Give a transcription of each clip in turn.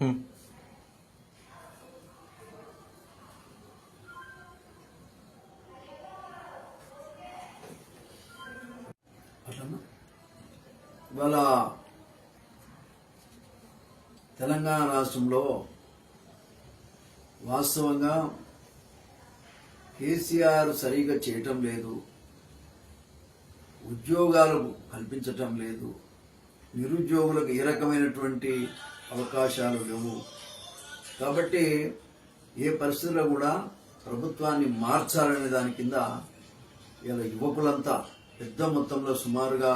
Hmm. ఇవాళ తెలంగాణ రాష్ట్రంలో వాస్తవంగా కేసీఆర్ సరిగా చేయటం లేదు ఉద్యోగాలు కల్పించటం లేదు నిరుద్యోగులకు ఏ రకమైనటువంటి అవకాశాలు లేవు. కాబట్టి ఏ పరిస్థితుల్లో కూడా ప్రభుత్వాన్ని మార్చాలనే దాని కింద ఇలా యువకులంతా పెద్ద మొత్తంలో సుమారుగా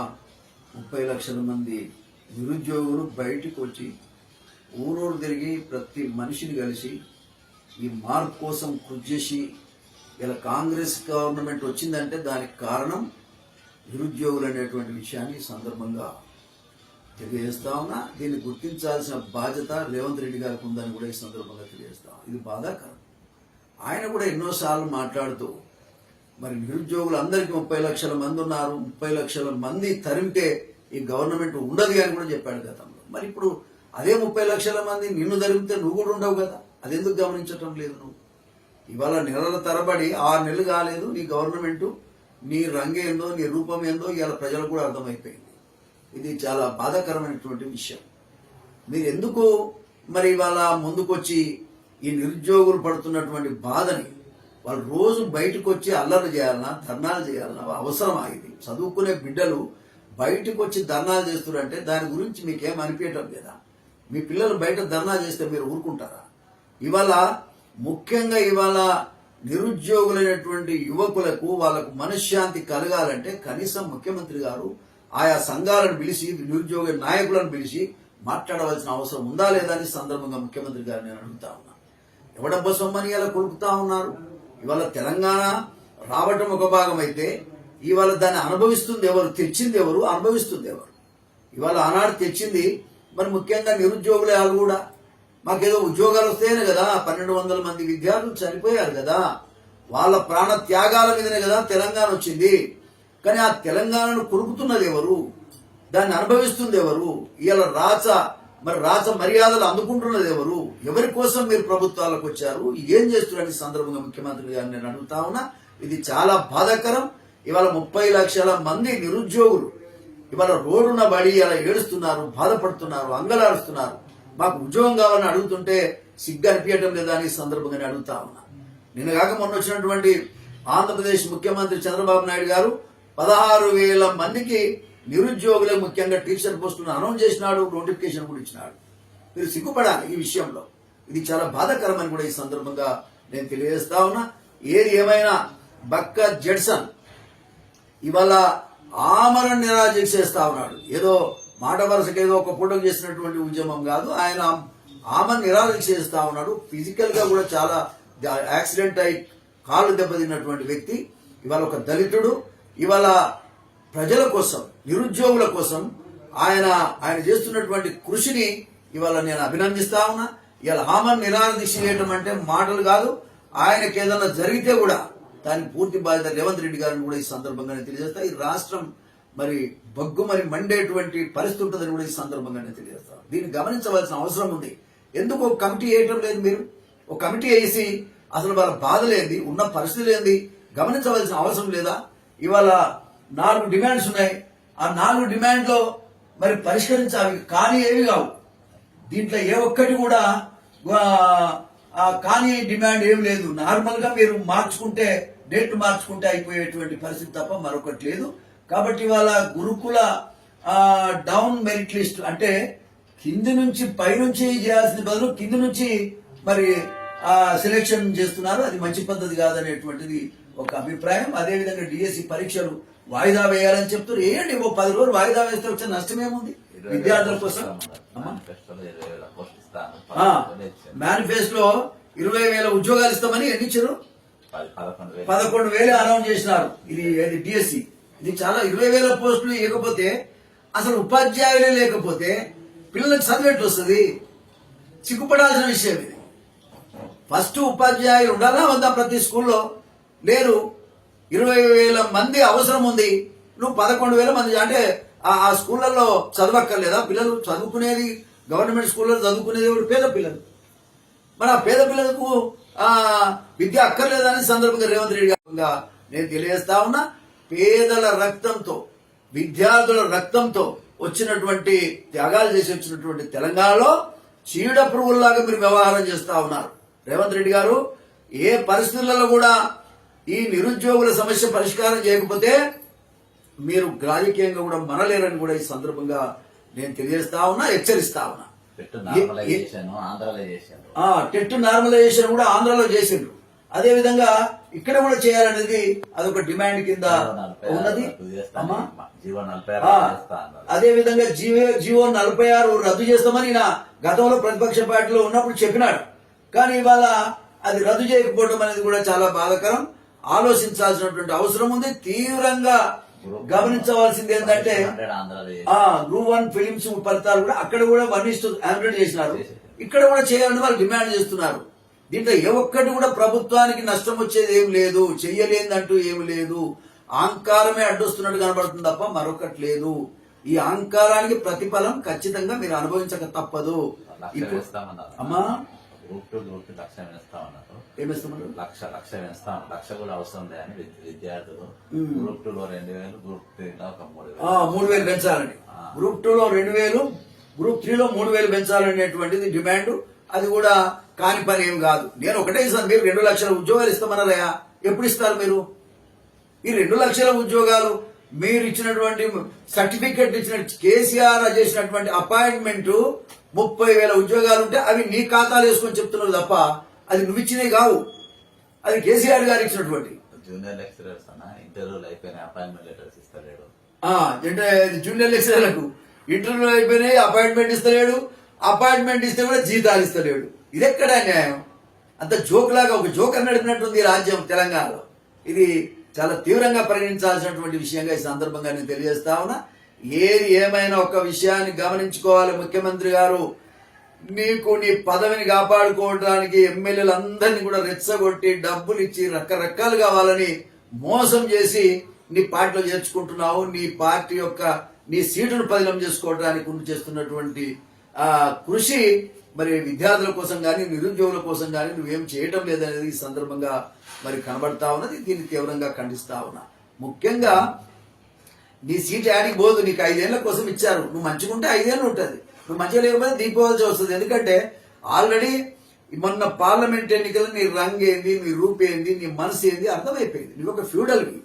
ముప్పై లక్షల మంది నిరుద్యోగులు బయటికి వచ్చి ఊరూరు తిరిగి ప్రతి మనిషిని కలిసి ఈ మార్పు కోసం కృషి చేసి ఇలా కాంగ్రెస్ గవర్నమెంట్ వచ్చిందంటే దానికి కారణం నిరుద్యోగులు అనేటువంటి విషయాన్ని సందర్భంగా తెలియజేస్తా ఉన్నా దీన్ని గుర్తించాల్సిన బాధ్యత రేవంత్ రెడ్డి గారికి ఉందని కూడా ఈ సందర్భంగా తెలియజేస్తా ఇది బాధాకరం. ఆయన కూడా ఎన్నోసార్లు మాట్లాడుతూ మరి నిరుద్యోగులు అందరికీ ముప్పై లక్షల మంది ఉన్నారు ముప్పై లక్షల మంది తరిమితే ఈ గవర్నమెంట్ ఉండదు అని కూడా చెప్పాడు గతంలో. మరి ఇప్పుడు అదే ముప్పై లక్షల మంది నిన్ను తరిమితే నువ్వు కూడా ఉండవు కదా? అది ఎందుకు గమనించటం లేదు నువ్వు? ఇవాళ నెలల తరబడి ఆరు నెలలు కాలేదు నీ గవర్నమెంట్ నీ రంగేందో నీ రూపం ఏందో ఇవాళ ప్రజలకు కూడా అర్థమైపోయింది. ఇది చాలా బాధాకరమైనటువంటి విషయం. మీరు ఎందుకు మరి ఇవాళ ముందుకొచ్చి ఈ నిరుద్యోగులు పడుతున్నటువంటి బాధని వాళ్ళు రోజు బయటకు వచ్చి అల్లరి చేయాలన్నా ధర్నాలు చేయాలన్నా అవసరం ఇది చదువుకునే బిడ్డలు బయటకు వచ్చి ధర్నాలు చేస్తున్నారంటే దాని గురించి మీకేం అనిపించటం లేదా? మీ పిల్లలు బయట ధర్నా చేస్తే మీరు ఊరుకుంటారా? ఇవాళ ముఖ్యంగా ఇవాళ నిరుద్యోగులైనటువంటి యువకులకు వాళ్ళకు మనశ్శాంతి కలగాలంటే కనీసం ముఖ్యమంత్రి గారు ఆయా సంఘాలను పిలిచి నిరుద్యోగ నాయకులను పిలిచి మాట్లాడవలసిన అవసరం ఉందా లేదా అని సందర్భంగా ముఖ్యమంత్రి గారు నేను అడుగుతా ఉన్నా. ఎవడబ్బ సొమ్మని ఇలా కొలుపుతా ఉన్నారు? ఇవాళ తెలంగాణ రావటం ఒక భాగం అయితే ఇవాళ దాన్ని అనుభవిస్తుంది ఎవరు? తెచ్చింది ఎవరు? అనుభవిస్తుంది ఎవరు? ఇవాళ ఆనాడు తెచ్చింది మరి ముఖ్యంగా నిరుద్యోగులే వాళ్ళు కూడా మాకేదో ఉద్యోగాలు వస్తేనే కదా పన్నెండు వందల మంది విద్యార్థులు చనిపోయారు కదా. వాళ్ళ ప్రాణ త్యాగాల మీదనే కదా తెలంగాణ వచ్చింది. కానీ ఆ తెలంగాణను కొరుకుతున్నది ఎవరు దాన్ని అనుభవిస్తుంది ఎవరు ఇవాళ రాచ మరి రాచ మర్యాదలు అందుకుంటున్నది ఎవరు ఎవరి కోసం మీరు ప్రభుత్వాలకు వచ్చారు? ఏం చేస్తున్నారు ఈ సందర్భంగా ముఖ్యమంత్రి గారిని నేను అడుగుతా ఉన్నా ఇది చాలా బాధాకరం. ఇవాళ ముప్పై లక్షల మంది నిరుద్యోగులు ఇవాళ రోడ్డున బడి అలా ఏడుస్తున్నారు బాధపడుతున్నారు అంగలాడుస్తున్నారు. మాకు ఉద్యోగం కావాలని అడుగుతుంటే సిగ్గు అనిపించడం లేదా అని సందర్భంగా నేను అడుగుతా ఉన్నా. నిన్న కాక మొన్న వచ్చినటువంటి ఆంధ్రప్రదేశ్ ముఖ్యమంత్రి చంద్రబాబు నాయుడు గారు పదహారు వేల మందికి నిరుద్యోగులే ముఖ్యంగా టీచర్ పోస్టును అనౌన్స్ చేసినాడు నోటిఫికేషన్ కూడా ఇచ్చినాడు. మీరు సిగ్గుపడాలి ఈ విషయంలో. ఇది చాలా బాధాకరమని కూడా ఈ సందర్భంగా నేను తెలియజేస్తా ఉన్నా. ఏది ఏమైనా బక్క జడ్సన్ ఇవాళ ఆమరణ నిరాజన చేస్తా ఉన్నాడు. ఏదో మాట వరుసకి ఏదో ఒక పూటకు చేసినటువంటి ఉద్యమం కాదు. ఆయన ఆమరణ నిరాజన చేస్తా ఉన్నాడు. ఫిజికల్గా కూడా చాలా యాక్సిడెంట్ అయి కాళ్ళు దెబ్బతిన్నటువంటి వ్యక్తి. ఇవాళ ఒక దళితుడు. ఇవాళ ప్రజల కోసం నిరుద్యోగుల కోసం ఆయన ఆయన చేస్తున్నటువంటి కృషిని ఇవాళ నేను అభినందిస్తా ఉన్నా. ఇవాళ ఆమరణ నిరాజన చేయటం అంటే మాటలు కాదు. ఆయనకి ఏదన్నా జరిగితే కూడా దానికి పూర్తి బాధ్యత రేవంత్ రెడ్డి గారిని కూడా ఈ సందర్భంగా తెలియజేస్తా. ఈ రాష్ట్రం మరి బగ్గు మరి మండేటువంటి పరిస్థితి ఉంటుందని కూడా ఈ సందర్భంగా తెలియజేస్తా. తెలియజేస్తాను దీన్ని గమనించవలసిన అవసరం ఉంది. ఎందుకు ఒక కమిటీ వేయటం లేదు మీరు? ఒక కమిటీ వేసి అసలు వాళ్ళ బాధలేంది ఉన్న పరిస్థితులు ఏంది గమనించవలసిన అవసరం లేదా? ఇవాళ నాలుగు డిమాండ్స్ ఉన్నాయి. ఆ నాలుగు డిమాండ్లో మరి పరిష్కరించాలి. కానీ ఏవి కావు. దీంట్లో ఏ ఒక్కటి కూడా కానీ డిమాండ్ ఏం లేదు. నార్మల్గా మీరు మార్చుకుంటే డేట్ మార్చుకుంటే అయిపోయేటువంటి పరిస్థితి తప్ప మరొకటి లేదు. కాబట్టి ఇవాళ గురుకుల డౌన్ మెరిట్ లిస్ట్ అంటే కింది నుంచి పైనుంచి చేయాల్సిన బదులు కింది నుంచి మరి సెలెక్షన్ చేస్తున్నారు. అది మంచి పద్ధతి కాదనేటువంటిది ఒక అభిప్రాయం అదే విధంగా డిఎస్సి పరీక్షలు వాయిదా వేయాలని చెప్తారు. ఏంటి ఓ పది రోజులు వాయిదా వేస్తే వచ్చే నష్టం ఏముంది విద్యార్థుల కోసం? అమ్మా. మేనిఫెస్టోలో ఇరవై వేల ఉద్యోగాలు ఇస్తామని ఎన్ని ఇచ్చారు పది- పదకొండు వేలు. పదకొండు వేలు అనౌన్స్ చేసినారు. ఇది ఇది డిఎస్సి ఇది చాలా ఇరవై వేల పోస్టులు ఇవ్వకపోతే అసలు ఉపాధ్యాయులే లేకపోతే పిల్లలకు చదివేట్టు వస్తుంది? సిగ్గుపడాల్సిన విషయం ఇది. ఫస్ట్ ఉపాధ్యాయులు ఉండాలా? వద్దా ప్రతి స్కూల్లో? లేరు ఇరవై వేల మంది అవసరం ఉంది. నువ్వు పదకొండు వేల మంది అంటే ఆ ఆ స్కూళ్ళల్లో చదవక్కర్లేదా? పిల్లలు చదువుకునేది గవర్నమెంట్ స్కూల్లో చదువుకునేది ఎవరు? పేద పిల్లలు. మరి ఆ పేద పిల్లలకు విద్య అక్కర్లేదని సందర్భంగా రేవంత్ రెడ్డి గారు నేను తెలియజేస్తా ఉన్నా పేదల రక్తంతో విద్యార్థుల రక్తంతో వచ్చినటువంటి త్యాగాలు చేసి వచ్చినటువంటి తెలంగాణలో చీడ పురుగుల్లాగా మీరు వ్యవహారం చేస్తా ఉన్నారు. రేవంత్ రెడ్డి గారు ఏ పరిస్థితులలో కూడా ఈ నిరుద్యోగుల సమస్య పరిష్కారం చేయకపోతే మీరు రాజకీయంగా కూడా మనలేరని కూడా ఈ సందర్భంగా నేను తెలియజేస్తా ఉన్నా హెచ్చరిస్తా ఉన్నా. టెట్ నార్మలైజేషన్ కూడా ఆంధ్రాలో చేసిండ్రు. అదే విధంగా ఇక్కడ కూడా చేయాలనేది అదొక డిమాండ్ కింద ఉన్నది. అదే విధంగా జీవో జీవో నలభై ఆరు రద్దు చేస్తామని నా గతంలో ప్రతిపక్ష పార్టీలో ఉన్నప్పుడు చెప్పినాడు. కానీ ఇవాళ అది రద్దు చేయకపోవడం అనేది కూడా చాలా బాధాకరం. ఆలోచించాల్సినటువంటి అవసరం ఉంది. తీవ్రంగా గమనించవలసింది ఏంటంటే ఆ గ్రూప్ వన్ ఫిలిమ్స్ ఫలితాలు కూడా అక్కడ కూడా వన్ ఇస్ హండ్రెడ్ చేసినారు. ఇక్కడ కూడా చేయాలని వాళ్ళు డిమాండ్ చేస్తున్నారు. దీంట్లో ఏ ఒక్కటి కూడా ప్రభుత్వానికి నష్టం వచ్చేది ఏం లేదు చెయ్యలేదంటూ ఏమి లేదు. అహంకారమే అడ్డొస్తున్నట్టు కనబడుతుంది తప్ప మరొకటి లేదు. ఈ అహంకారానికి ప్రతిఫలం ఖచ్చితంగా మీరు అనుభవించక తప్పదు. అమ్మా గ్రూప్ టూ గ్రూప్ లక్ష ఏమిస్తున్నారు లక్ష లక్ష వేస్తాం లక్ష కూడా అవసరం లేదని విద్య- విద్యార్థులు గ్రూప్ టూ లో రెండు వేలు గ్రూప్ త్రీ లో ఒక మూడు వేలు. మూడు వేలు పెంచాలని గ్రూప్ టూ లో రెండు వేలు గ్రూప్ త్రీలో మూడు వేలు పెంచాలనేటువంటిది డిమాండ్. అది కూడా కాని పని ఏం కాదు. నేను ఒకటే ఇస్తాను. మీరు రెండు లక్షల ఉద్యోగాలు ఇస్తామన్నారయ్యా. ఎప్పుడు ఇస్తారు మీరు? ఈ రెండు లక్షల ఉద్యోగాలు మీరు ఇచ్చినటువంటి సర్టిఫికెట్ ఇచ్చిన కేసీఆర్ చేసినటువంటి అపాయింట్మెంట్ ముప్పై వేల ఉద్యోగాలు ఉంటే అవి నీ ఖాతాలు వేసుకొని చెప్తున్నారు తప్ప అది నువ్వు ఇచ్చినవి కావు. అది కేసీఆర్ గారు ఇచ్చినటువంటి. జూనియర్ లెక్చరర్స్ అన్న ఇంటర్వ్యూలు అయిపోయిన అపాయింట్మెంట్ లెటర్స్ ఇస్తలేడు. ఆ, అంటే జూనియర్ లెక్చరర్లకు. ఇంటర్వ్యూ అయిపోయినాయి అపాయింట్మెంట్ ఇస్తలేడు అపాయింట్మెంట్ ఇస్తే కూడా జీతాలు ఇస్తలేడు. ఇది ఎక్కడ న్యాయం? అంత జోక్ లాగా ఒక జోకర్ నడిపినట్టుంది ఈ రాజ్యం తెలంగాణలో. ఇది చాలా తీవ్రంగా పరిగణించాల్సినటువంటి విషయంగా ఈ సందర్భంగా నేను తెలియజేస్తా ఉన్నా. ఏది ఏమైనా ఒక విషయాన్ని గమనించుకోవాలి ముఖ్యమంత్రి గారు. నీకు నీ పదవిని కాపాడుకోవడానికి ఎమ్మెల్యేలందరినీ కూడా రెచ్చగొట్టి డబ్బులు ఇచ్చి రకరకాలు కావాలని మోసం చేసి నీ పార్టీలో చేర్చుకుంటున్నావు. నీ పార్టీ యొక్క నీ సీటును పదిలం చేసుకోవడానికి ఉండి చేస్తున్నటువంటి ఆ కృషి మరి విద్యార్థుల కోసం కానీ నిరుద్యోగుల కోసం కానీ నువ్వేం చేయటం లేదనేది ఈ సందర్భంగా మరి కనబడతా ఉన్నది దీన్ని తీవ్రంగా ఖండిస్తా ఉన్నా. ముఖ్యంగా నీ సీట్ యాడికి పోదు నీకు ఐదేళ్ళ కోసం ఇచ్చారు. నువ్వు మంచిగుంటే ఐదేళ్ళు ఉంటుంది. నువ్వు మంచిగా లేకపోతే దిగిపోవాల్సి వస్తుంది. ఎందుకంటే ఆల్రెడీ మొన్న పార్లమెంట్ ఎన్నికలు నీ రంగు ఏంది నీ రూపేంది నీ మనసు ఏంది అర్థమైపోయింది. నువ్వు ఒక ఫ్యూడల్వి.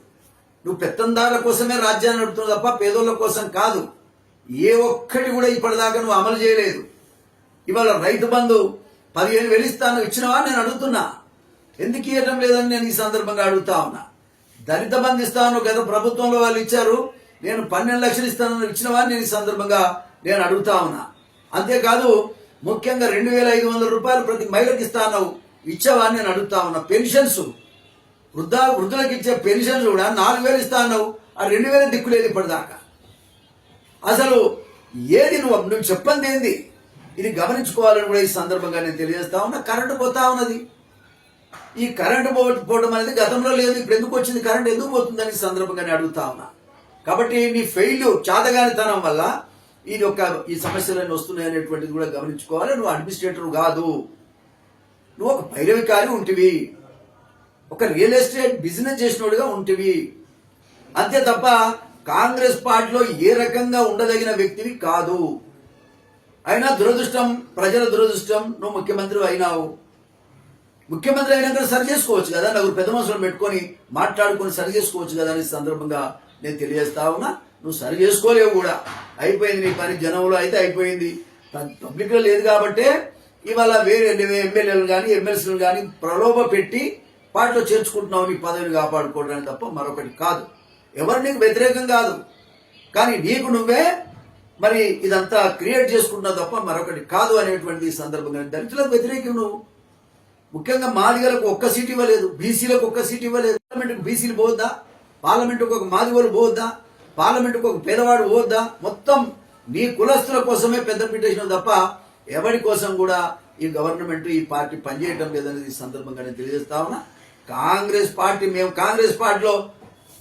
నువ్వు పెత్తందారుల కోసమే రాజ్యాన్ని నడుపుతున్నావు తప్ప పేదోళ్ళ కోసం కాదు. ఏ ఒక్కటి కూడా ఇప్పటిదాకా నువ్వు అమలు చేయలేదు. ఇవాళ రైతు బంధు పదిహేను వేలు ఇస్తాను ఇచ్చినవా నేను అడుగుతున్నా. ఎందుకు ఇవ్వడం లేదని నేను ఈ సందర్భంగా అడుగుతా ఉన్నా. దళిత బంధు ఇస్తాను గత ప్రభుత్వంలో వాళ్ళు ఇచ్చారు. నేను పన్నెండు లక్షలు ఇస్తాను వారిని నేను ఈ సందర్భంగా నేను అడుగుతా ఉన్నా. అంతేకాదు ముఖ్యంగా రెండు వేల ఐదు వందల రూపాయలు ప్రతి మహిళకి ఇస్తాను ఇచ్చేవాడిని నేను అడుగుతా ఉన్నా. పెన్షన్స్ వృద్ధ వృద్ధులకు ఇచ్చే పెన్షన్స్ కూడా నాలుగు వేలు ఇస్తా ఆ రెండు వేల దిక్కులేదు ఇప్పటిదాకా. అసలు ఏది నువ్వు నువ్వు చెప్పంది ఏంది? ఇది గమనించుకోవాలని కూడా ఈ సందర్భంగా నేను తెలియజేస్తా ఉన్నా. కరెంటు పోతా ఉన్నది. ఈ కరెంటు పోవడం అనేది గతంలో లేదు ఇప్పుడు ఎందుకు వచ్చింది? కరెంట్ ఎందుకు పోతుందని ఈ సందర్భంగా అడుగుతా ఉన్నా. కాబట్టి నీ ఫెయిల్యూర్ చాతగానితనం వల్ల ఇది ఒక ఈ సమస్యలన్నీ వస్తున్నాయి అనేటువంటిది కూడా గమనించుకోవాలి. నువ్వు అడ్మినిస్ట్రేటర్ కాదు. నువ్వు ఒక భైరవికారి ఉంటివి. ఒక రియల్ ఎస్టేట్ బిజినెస్ చేసినోడుగా ఉంటివి. అంతే తప్ప కాంగ్రెస్ పార్టీలో ఏ రకంగా ఉండదగిన వ్యక్తివి కాదు. అయినా దురదృష్టం ప్రజల దురదృష్టం నువ్వు ముఖ్యమంత్రి అయినావు. ముఖ్యమంత్రి అయినాక సరి చేసుకోవచ్చు కదా? నలుగురు పెద్ద మనుషులు పెట్టుకొని మాట్లాడుకొని సరి చేసుకోవచ్చు కదా అని సందర్భంగా నేను తెలియజేస్తా ఉన్నా. నువ్వు సరి చేసుకోలేవు కూడా. అయిపోయింది నీ పని. జనంలో అయితే అయిపోయింది. పబ్లిక్లో లేదు కాబట్టే ఇవాళ వేరే ఎమ్మెల్యేలు కానీ ఎమ్మెల్సీలు కానీ ప్రలోభ పెట్టి పాటలో చేర్చుకుంటున్నావు. నీ పదవిని కాపాడుకోవడానికి తప్ప మరొకటి కాదు. ఎవరు నీకు వ్యతిరేకం కాదు. కానీ నీకు నువ్వే మరి ఇదంతా క్రియేట్ చేసుకుంటున్నావు తప్ప మరొకటి కాదు అనేటువంటి సందర్భంగా దళితులకు వ్యతిరేకం నువ్వు. ముఖ్యంగా మాదిగలకు ఒక్క సీట్ ఇవ్వలేదు. బీసీలకు ఒక్క సీట్ ఇవ్వలేదు. పార్లమెంట్కి బీసీలు పోవద్దా? పార్లమెంట్కి ఒక మాదిగోలు పోవద్దా? పార్లమెంట్కి ఒక పేదవాడు పోవద్దా? మొత్తం నీ కులస్తుల కోసమే పెద్ద పెట్టేసినావు తప్ప ఎవరి కోసం కూడా ఈ గవర్నమెంట్ ఈ పార్టీ పనిచేయటం లేదనేది ఈ సందర్భంగా నేను తెలియజేస్తా ఉన్నా. కాంగ్రెస్ పార్టీ మేము కాంగ్రెస్ పార్టీలో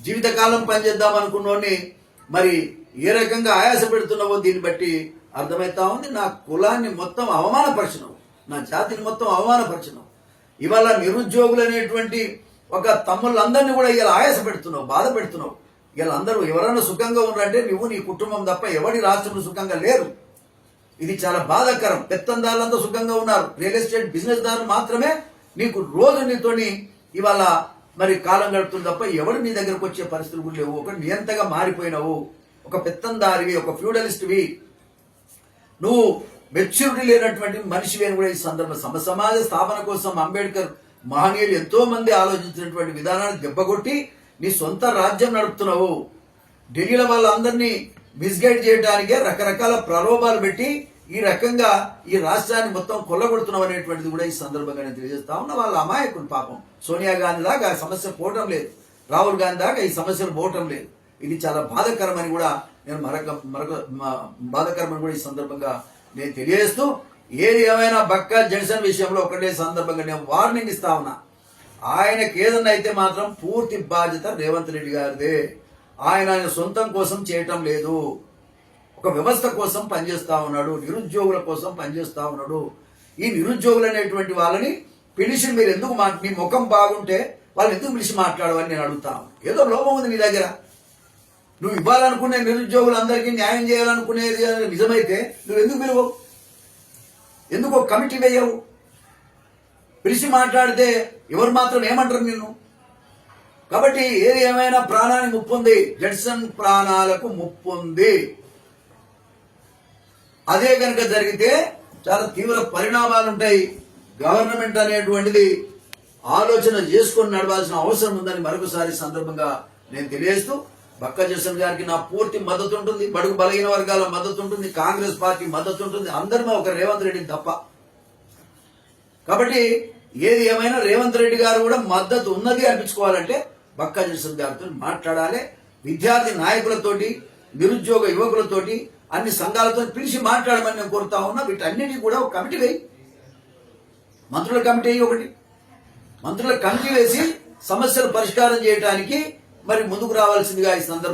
జీవితకాలం పనిచేద్దాం అనుకున్నోని మరి ఏ రకంగా ఆయాస పెడుతున్నావో దీన్ని బట్టి అర్థమవుతా ఉంది. నా కులాన్ని మొత్తం అవమానపరిచినావు. నా జాతిని మొత్తం అవమానపరిచినావు. ఇవాళ నిరుద్యోగులు అనేటువంటి ఒక తమ్ముళ్ళందరినీ కూడా ఇలా ఆయాస పెడుతున్నావు బాధ పెడుతున్నావు వీళ్ళందరూ అందరూ ఎవరైనా సుఖంగా ఉన్నారంటే నువ్వు నీ కుటుంబం తప్ప ఎవరి రాష్ట్రంలో సుఖంగా లేరు. ఇది చాలా బాధాకరం. పెత్తందారులంతా సుఖంగా ఉన్నారు. రియల్ ఎస్టేట్ బిజినెస్ దారులు మాత్రమే నీకు రోజు నీతోని ఇవాళ మరి కాలం గడుపుతుంది తప్ప ఎవరు నీ దగ్గరకు వచ్చే పరిస్థితులు కూడా లేవు. ఒక నియంతగా మారిపోయినావు. ఒక పెత్తందారివి ఒక ఫ్యూడలిస్ట్వి. నువ్వు మెచ్యూరిటీ లేనటువంటి మనిషి అని కూడా ఈ సందర్భం సమాజ స్థాపన కోసం అంబేద్కర్ మహనీయులు ఎంతో మంది ఆలోచించినటువంటి విధానాన్ని దెబ్బకొట్టి నీ సొంత రాజ్యం నడుపుతున్నావు. ఢిల్లీలో వాళ్ళందరినీ మిస్గైడ్ చేయడానికే రకరకాల ప్రలోభాలు పెట్టి ఈ రకంగా ఈ రాష్ట్రాన్ని మొత్తం కొల్లగొడుతున్నావు అనేటువంటిది కూడా ఈ సందర్భంగా నేను తెలియజేస్తా ఉన్నా. వాళ్ళ అమాయకులు పాపం. సోనియా గాంధీ దాకా ఆ సమస్య పోవటం లేదు. రాహుల్ గాంధీ దాకా ఈ సమస్యలు పోవటం లేదు. ఇది చాలా బాధాకరమని కూడా నేను మరొక మరొక బాధకరమని బాధాకరమని కూడా ఈ సందర్భంగా నేను తెలియజేస్తూ ఏది ఏమైనా బక్క జడ్సన్ విషయంలో ఒకటే సందర్భంగా నేను వార్నింగ్ ఇస్తా ఉన్నా. ఆయనకి ఏదన్నా అయితే మాత్రం పూర్తి బాధ్యత రేవంత్ రెడ్డి గారిదే. ఆయన ఆయన సొంతం కోసం చేయటం లేదు. ఒక వ్యవస్థ కోసం పనిచేస్తా ఉన్నాడు నిరుద్యోగుల కోసం పనిచేస్తా ఉన్నాడు. ఈ నిరుద్యోగులు అనేటువంటి వాళ్ళని పిలిచి మీరు ఎందుకు మా మీ ముఖం బాగుంటే వాళ్ళు ఎందుకు పిలిచి మాట్లాడవని నేను అడుగుతాను ఏదో లోపం ఉంది నీ దగ్గర. నువ్వు ఇవ్వాలనుకునే నిరుద్యోగులందరికీ న్యాయం చేయాలనుకునేది నిజమైతే నువ్వు ఎందుకు పిలువవు ఎందుకు ఒక కమిటీ వేయవు? పిలిచి మాట్లాడితే ఎవరు మాత్రం ఏమంటారు నిన్ను? కాబట్టి ఏది ఏమైనా ప్రాణానికి ముప్పుంది జడ్సన్ ప్రాణాలకు ముప్పుంది అదే కనుక జరిగితే చాలా తీవ్ర పరిణామాలు ఉంటాయి. గవర్నమెంట్ అనేటువంటిది ఆలోచన చేసుకొని నడవాల్సిన అవసరం ఉందని మరొకసారి సందర్భంగా నేను తెలియజేస్తూ బక్క జసన్ గారికి నా పూర్తి మద్దతు ఉంటుంది బడుగు బలహీన వర్గాల మద్దతు ఉంటుంది కాంగ్రెస్ పార్టీ మద్దతు ఉంటుంది అందరిమీ ఒక రేవంత్ రెడ్డికి తప్ప. కాబట్టి ఏది ఏమైనా రేవంత్ రెడ్డి గారు కూడా మద్దతు ఉన్నది అనిపించుకోవాలంటే బక్కా జసన్ గారితో మాట్లాడాలి. విద్యార్థి నాయకులతోటి నిరుద్యోగ యువకులతోటి అన్ని సంఘాలతో పిలిచి మాట్లాడమని నేను కోరుతా ఉన్నా. వీటన్నిటికీ కూడా ఒక కమిటీ వేయి. మంత్రుల కమిటీ ఒకటి. మంత్రుల కమిటీ వేసి సమస్యలు పరిష్కారం చేయడానికి మరి ముందుకు రావాల్సిందిగా ఈ సందర్భం